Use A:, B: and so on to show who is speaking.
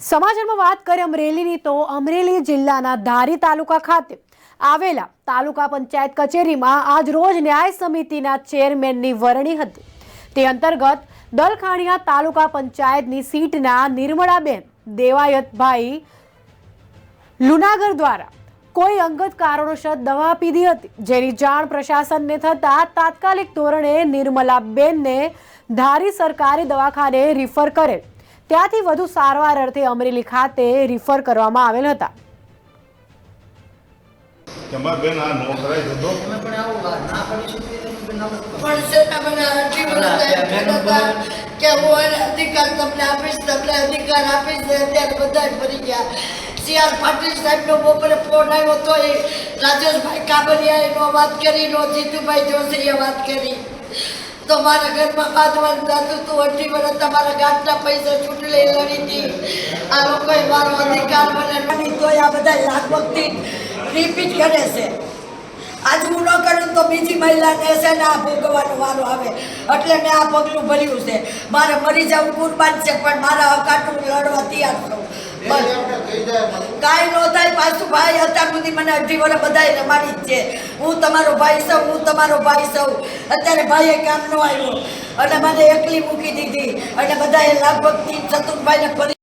A: સમાચારમાં વાત કરીએ અમરેલીની, તો અમરેલી જિલ્લાના ધારી તાલુકા ખાતે આવેલા તાલુકા પંચાયત કચેરીમાં આજ રોજ ન્યાય સમિતિના ચેરમેનની વરણી હતી. તે અંતર્ગત દલખાણિયા તાલુકા પંચાયતની સીટના નિર્મળાબેન દેવાયતભાઈ લુનાગર દ્વારા કોઈ અંગત કારણોસર દવા પીધી હતી, જેની જાણ પ્રશાસનને થતાં તાત્કાલિક ધોરણે નિર્મલાબેનને ધારી સરકારી દવાખાને રિફર કરેલ. ત્યાંથી વધુ સારવાર અર્થે અમરેલી ખાતે રિફર કરવામાં આવેલ હતા.
B: તમારા બેન આ નો કરાય ધંધો
C: તમે પણ આવું ના કરી
D: કે હું એને અધિકાર તમને આપીશ તમને અધિકાર આપીશ અત્યારે બધા ભરી ગયા. સી આર પાટીલ સાહેબનો બપોરે ફોન આવ્યો તો એ રાજેશભાઈ કાબરિયાએ નો વાત કરી નો જીતુભાઈ જોશીએ વાત કરી. તો મારા ઘરમાં બાંધવાનું થતું હતું, અઢી વર્ષ તમારા ગાંઠના પૈસા ચૂંટણી લડી હતી. આ લોકોએ મારો અધિકાર મને તોય આ બધા લાગવગથી રિપીટ કરે છે. આજ હું ન કરું તો બીજી મહિલાને છે ને આ ભોગવવાનો વારો આવે. એટલે મેં આ પગલું ભર્યું છે. મારે મરી જવું કુરબાન છે, પણ મારા હકાટું લડવા તૈયાર થવું. કાંઈ ન થાય, પાછું ભાઈ અત્યાર સુધી મને અઢી વર્ષ બધાય રમાડી જ છે. હું તમારો ભાઈ સૌ હું તમારો ભાઈ સૌ અત્યારે ભાઈએ કામ ન આવ્યું અને મને એકલી મૂકી દીધી. અને બધાએ લગભગ ચતુરભાઈને ફરી